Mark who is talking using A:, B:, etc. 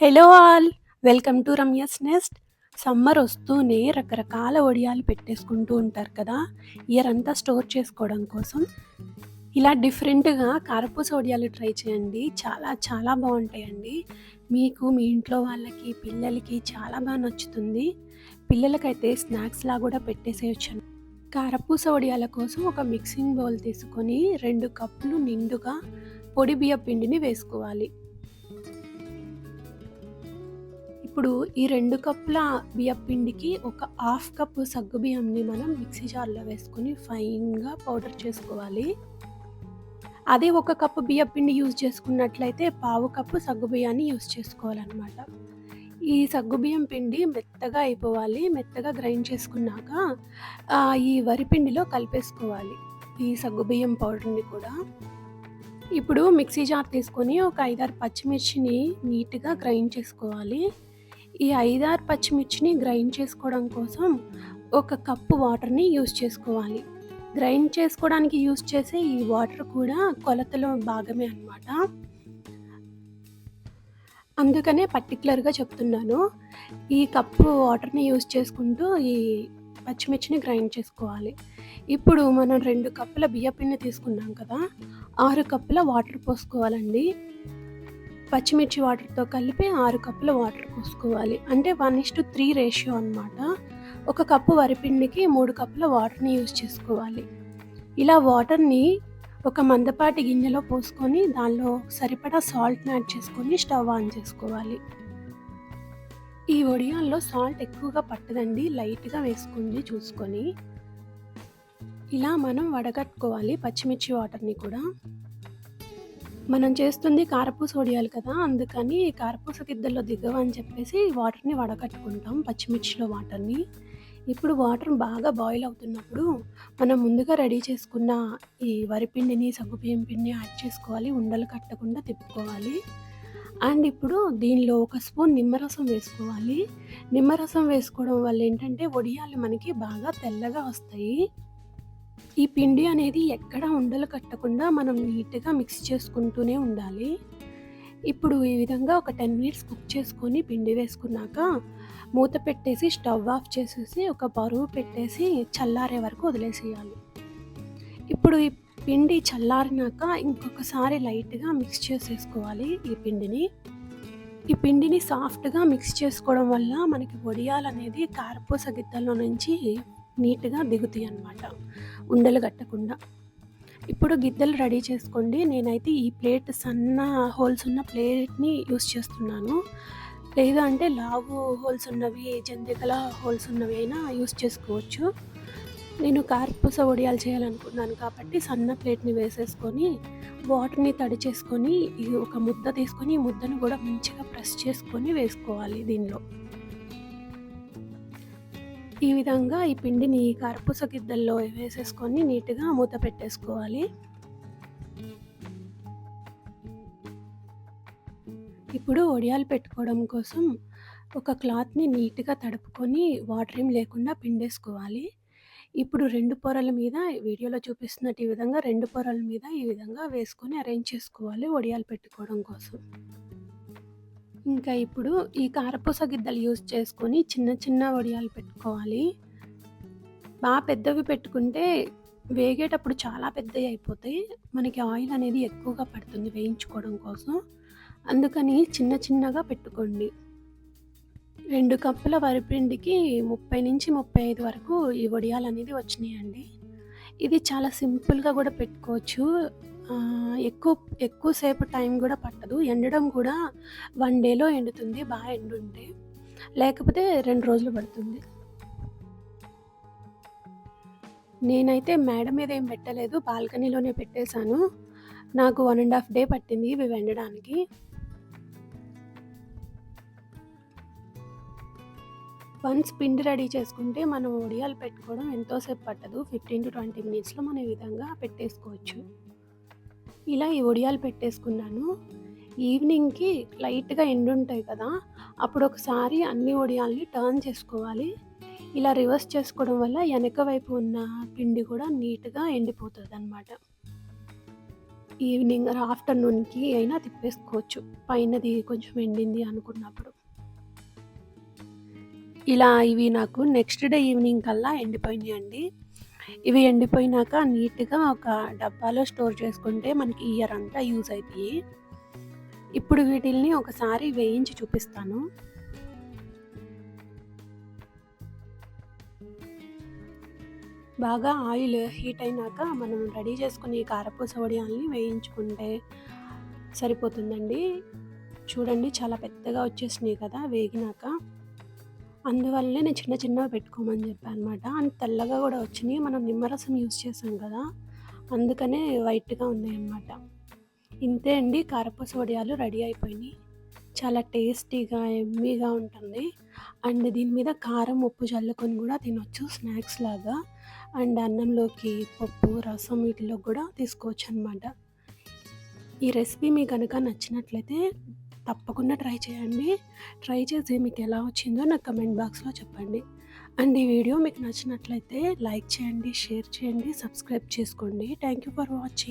A: Hello all welcome to Ramya's Nest summer వస్తూనే రకరకాల వడియాలు పెట్టేసుకుంటూ ఉంటారు కదా. ఇయర్ అంతా స్టోర్ చేసుకోవడం కోసం. ఇలా డిఫరెంట్గా కారపూస వడియాలు ట్రై చేయండి. చాలా చాలా బాగుంటాయండి. మీకు మీ ఇంట్లో వాళ్ళకి పిల్లలకి చాలా బాగా నచ్చుతుంది. పిల్లలకైతే స్నాక్స్లా కూడా పెట్టేసేయచ్చు. కారపూస వడియాల కోసం ఒక మిక్సింగ్ బౌల్ తీసుకొని రెండు కప్పులు నిండుగా పొడి బియ్య పిండిని వేసుకోవాలి. ఇప్పుడు ఈ రెండు కప్పుల బియ్యం పిండికి ఒక హాఫ్ కప్పు సగ్గు బియ్యంని మనం మిక్సీ జార్లో వేసుకొని ఫైన్గా పౌడర్ చేసుకోవాలి. అదే ఒక కప్పు బియ్యం పిండి యూజ్ చేసుకున్నట్లయితే పావు కప్పు సగ్గు బియ్యాన్ని యూజ్ చేసుకోవాలన్నమాట. ఈ సగ్గుబియ్యం పిండి మెత్తగా అయిపోవాలి మెత్తగా గ్రైండ్ చేసుకున్నాక ఈ వరి పిండిలో కలిపేసుకోవాలి ఈ సగ్గుబియ్యం పౌడర్ని కూడా. ఇప్పుడు మిక్సీ జార్ తీసుకొని ఒక ఐదారు పచ్చిమిర్చిని నీట్గా గ్రైండ్ చేసుకోవాలి. ఈ ఐదారు పచ్చిమిర్చిని గ్రైండ్ చేసుకోవడం కోసం ఒక కప్పు వాటర్ని యూస్ చేసుకోవాలి. గ్రైండ్ చేసుకోవడానికి యూజ్ చేసే ఈ వాటర్ కూడా కొలతలో భాగమే అనమాట అందుకనే పర్టికులర్గా చెప్తున్నాను ఈ కప్పు వాటర్ని యూజ్ చేసుకుంటూ ఈ పచ్చిమిర్చిని గ్రైండ్ చేసుకోవాలి. ఇప్పుడు మనం రెండు కప్పుల బియ్యపిండి తీసుకున్నాం కదా ఆరు కప్పుల వాటర్ పోసుకోవాలండి. పచ్చిమిర్చి వాటర్తో కలిపి ఆరు కప్పుల వాటర్ పోసుకోవాలి. అంటే one is to three ratio అనమాట ఒక కప్పు వరిపిండికి మూడు కప్పుల వాటర్ని యూజ్ చేసుకోవాలి. ఇలా వాటర్ని ఒక మందపాటి గిన్నెలో పోసుకొని దానిలో సరిపడా సాల్ట్ని యాడ్ చేసుకొని స్టవ్ ఆన్ చేసుకోవాలి. ఈ వడియాల్లో సాల్ట్ ఎక్కువగా పట్టదండి లైట్గా వేసుకుంది చూసుకొని. ఇలా మనం వడగట్టుకోవాలి పచ్చిమిర్చి వాటర్ని కూడా. మనం చేస్తుంది కారపూస వడియాలి కదా అందుకని కారపూస గిద్దల్లో దిగవని చెప్పేసి వాటర్ని వడకట్టుకుంటాం పచ్చిమిర్చిలో వాటర్ని. ఇప్పుడు వాటర్ బాగా బాయిల్ అవుతున్నప్పుడు మనం ముందుగా రెడీ చేసుకున్న ఈ వరిపిండిని సగ్గుబియ్యం పిండిని యాడ్ చేసుకోవాలి ఉండలు కట్టకుండా తిప్పుకోవాలి. అండ్ ఇప్పుడు దీనిలో ఒక స్పూన్ నిమ్మరసం వేసుకోవాలి. నిమ్మరసం వేసుకోవడం వల్ల ఏంటంటే వడియాలు మనకి బాగా తెల్లగా వస్తాయి. ఈ పిండి అనేది ఎక్కడ ఉండలు కట్టకుండా మనం నీట్గా మిక్స్ చేసుకుంటూనే ఉండాలి. ఇప్పుడు ఈ విధంగా ఒక టెన్ మినిట్స్ కుక్ చేసుకొని పిండి వేసుకున్నాక మూత పెట్టేసి స్టవ్ ఆఫ్ చేసేసి ఒక బరువు పెట్టేసి చల్లారే వరకు వదిలేసేయాలి. ఇప్పుడు ఈ పిండి చల్లారినాక ఇంకొకసారి లైట్గా మిక్స్ చేసేసుకోవాలి ఈ పిండిని. ఈ పిండిని సాఫ్ట్గా మిక్స్ చేసుకోవడం వల్ల మనకి వడియాలు అనేది కారపూస గిద్దల్లో నుంచి నీట్గా దిగుతాయి అన్నమాట ఉండలు కట్టకుండా. ఇప్పుడు గిద్దలు రెడీ చేసుకోండి. నేనైతే ఈ ప్లేట్ సన్న హోల్స్ ఉన్న ప్లేట్ని యూస్ చేస్తున్నాను. లేదా అంటే లావు హోల్స్ ఉన్నవి జంతికల హోల్స్ ఉన్నవి అయినా యూస్ చేసుకోవచ్చు. నేను కార్పూస వడియాలు చేయాలనుకున్నాను కాబట్టి సన్న ప్లేట్ని వేసేసుకొని వాటర్ని తడి చేసుకొని ఒక ముద్ద తీసుకొని ఈ ముద్దను కూడా మంచిగా ప్రెస్ చేసుకొని వేసుకోవాలి దీనిలో. ఈ విధంగా ఈ పిండిని కర్పూస గిద్దల్లో వేసేసుకొని నీట్గా మూత పెట్టేసుకోవాలి. ఇప్పుడు వడియాలు పెట్టుకోవడం కోసం ఒక క్లాత్ని నీట్గా తడుపుకొని వాటర్ ఏం లేకుండా పిండేసుకోవాలి. ఇప్పుడు రెండు పొరల మీద వీడియోలో చూపిస్తున్నట్టు ఈ విధంగా రెండు పొరల మీద ఈ విధంగా వేసుకొని అరేంజ్ చేసుకోవాలి వడియాలు పెట్టుకోవడం కోసం. ఇంకా ఇప్పుడు ఈ కారపూస గిద్దలు యూజ్ చేసుకొని చిన్న చిన్న వడియాలు పెట్టుకోవాలి. బాగా పెద్దవి పెట్టుకుంటే వేగేటప్పుడు చాలా పెద్దవి అయిపోతాయి. మనకి ఆయిల్ అనేది ఎక్కువగా పడుతుంది వేయించుకోవడం కోసం. అందుకని చిన్న చిన్నగా పెట్టుకోండి. రెండు కప్పుల వరిపిండికి ముప్పై నుంచి ముప్పై ఐదు వరకు ఈ వడియాలు అనేది వచ్చినాయండి. ఇది చాలా సింపుల్గా కూడా పెట్టుకోవచ్చు. ఎక్కువ ఎక్కువసేపు టైం కూడా పట్టదు. ఎండడం కూడా వన్ డేలో ఎండుతుంది బాగా ఎండుంటే. లేకపోతే రెండు రోజులు పడుతుంది. నేనైతే మేడ మీద ఏం పెట్టలేదు బాల్కనీలోనే పెట్టేశాను. నాకు వన్ అండ్ హాఫ్ డే పట్టింది ఇవి వెండడానికి వన్స్ పిండి రెడీ చేసుకుంటే మనం ఒడియాలు పెట్టుకోవడం ఎంతోసేపు పట్టదు. ఫిఫ్టీన్ టు ట్వంటీ మినిట్స్లో మనం ఈ విధంగా పెట్టేసుకోవచ్చు. ఇలా ఈ వడియాలు పెట్టేసుకున్నాను ఈవినింగ్కి లైట్గా ఎండుంటాయి కదా అప్పుడు ఒకసారి అన్ని వడియాల్ని టర్న్ చేసుకోవాలి ఇలా రివర్స్ చేసుకోవడం వల్ల వెనక వైపు ఉన్న పిండి కూడా నీట్గా ఎండిపోతుంది అనమాట ఈవినింగ్ ఆఫ్టర్‌నూన్‌కి అయినా తిప్పేసుకోవచ్చు. పైనది కొంచెం ఎండింది అనుకున్నప్పుడు. ఇలా ఇవి నాకు నెక్స్ట్ డే ఈవినింగ్ కల్లా ఎండిపోయినాయండి. ఇవి ఎండిపోయినాక నీట్‌గా ఒక డబ్బాలో స్టోర్ చేసుకుంటే మనకి ఇయర్ అంతా యూజ్ అవుతాయి ఇప్పుడు వీటిల్ని ఒకసారి వేయించి చూపిస్తాను. బాగా ఆయిల్ హీట్ అయినాక మనం రెడీ చేసుకుని కారపూస వడియాల్ని వేయించుకుంటే సరిపోతుందండి. చూడండి చాలా పెద్దగా వచ్చేసినాయి కదా వేగినాక. అందువల్లనే నేను చిన్న చిన్నవి పెట్టుకోమని చెప్పాను అనమాట. అండ్ తెల్లగా కూడా వచ్చినాయి. మనం నిమ్మరసం యూజ్ చేసాం కదా! అందుకనే వైట్‌గా ఉన్నాయన్నమాట. ఇంతే అండి కారపూస వడియాలు రెడీ అయిపోయినాయి. చాలా టేస్టీగా, ఎమ్మీగా ఉంటుంది. అండ్ దీని మీద కారం, ఉప్పు చల్లుకొని కూడా తినొచ్చు స్నాక్స్ లాగా. అండ్ అన్నంలోకి పప్పు, రసం వీటిలో కూడా తీసుకోవచ్చు అనమాట ఈ రెసిపీ మీకు కనుక నచ్చినట్లయితే తప్పకుండా ట్రై చేయండి. ట్రై చేసి మీకు ఎలా వచ్చిందో నాకు కమెంట్ బాక్స్‌లో చెప్పండి. అండ్ ఈ వీడియో మీకు నచ్చినట్లయితే లైక్ చేయండి, షేర్ చేయండి, సబ్స్క్రైబ్ చేసుకోండి. Thank you for watching.